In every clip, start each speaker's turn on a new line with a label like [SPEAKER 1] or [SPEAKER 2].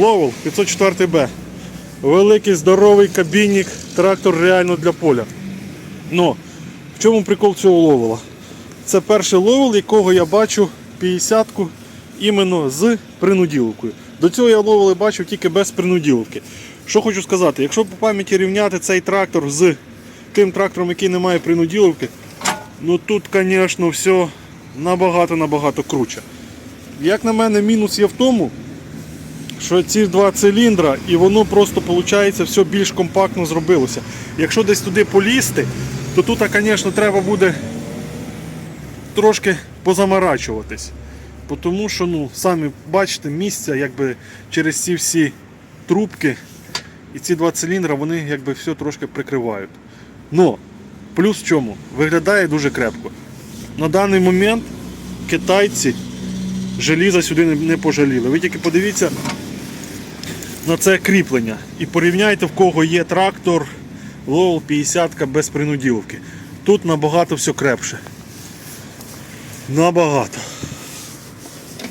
[SPEAKER 1] Ловел 504Б. Великий здоровий кабінник, трактор реально для поля. Но в чому прикол цього ловела? Це перший ловел, якого я бачу 50-ку іменно з принуділкою. До цього я ловили бачив тільки без принуділки. Що хочу сказати, якщо по пам'яті рівняти цей трактор з тим трактором, який не має принуділки, ну тут, звісно, все набагато-набагато круче. Як на мене, мінус є в тому, що ці два циліндра, і воно просто виходить все більш компактно зробилося. Якщо десь туди полізти, то тут, звісно, треба буде трошки позамарачуватись. Тому що, ну, самі бачите, місця якби через ці всі трубки і ці два циліндра, вони якби все трошки прикривають. Но плюс в чому? Виглядає дуже крепко. На даний момент китайці желіза сюди не- пожаліли. Ви тільки подивіться на це кріплення і порівняйте, в кого є трактор Lowell 50 без принуділки. Тут набагато все крепше. Набагато.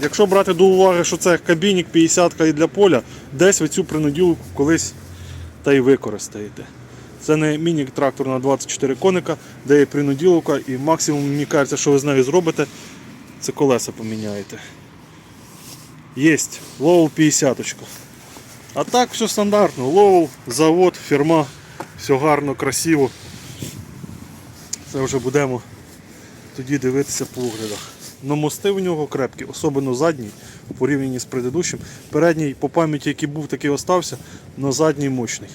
[SPEAKER 1] Якщо брати до уваги, що це кабінік 50 і для поля, десь ви цю принуділку колись та й використаєте. Це не міні-трактор на 24 коника, де є принуділка, і максимум, мені кажеться, що ви з нею зробите, це колеса поміняєте. Єсть, Lowell 50. А так все стандартно. лоу, завод, фірма, все гарно, красиво. Це вже будемо тоді дивитися по оглядах. Но мости в нього крепкі, особливо задній, в порівнянні з предыдущим. Передній по пам'яті, який був, такий остався, але задній мощний.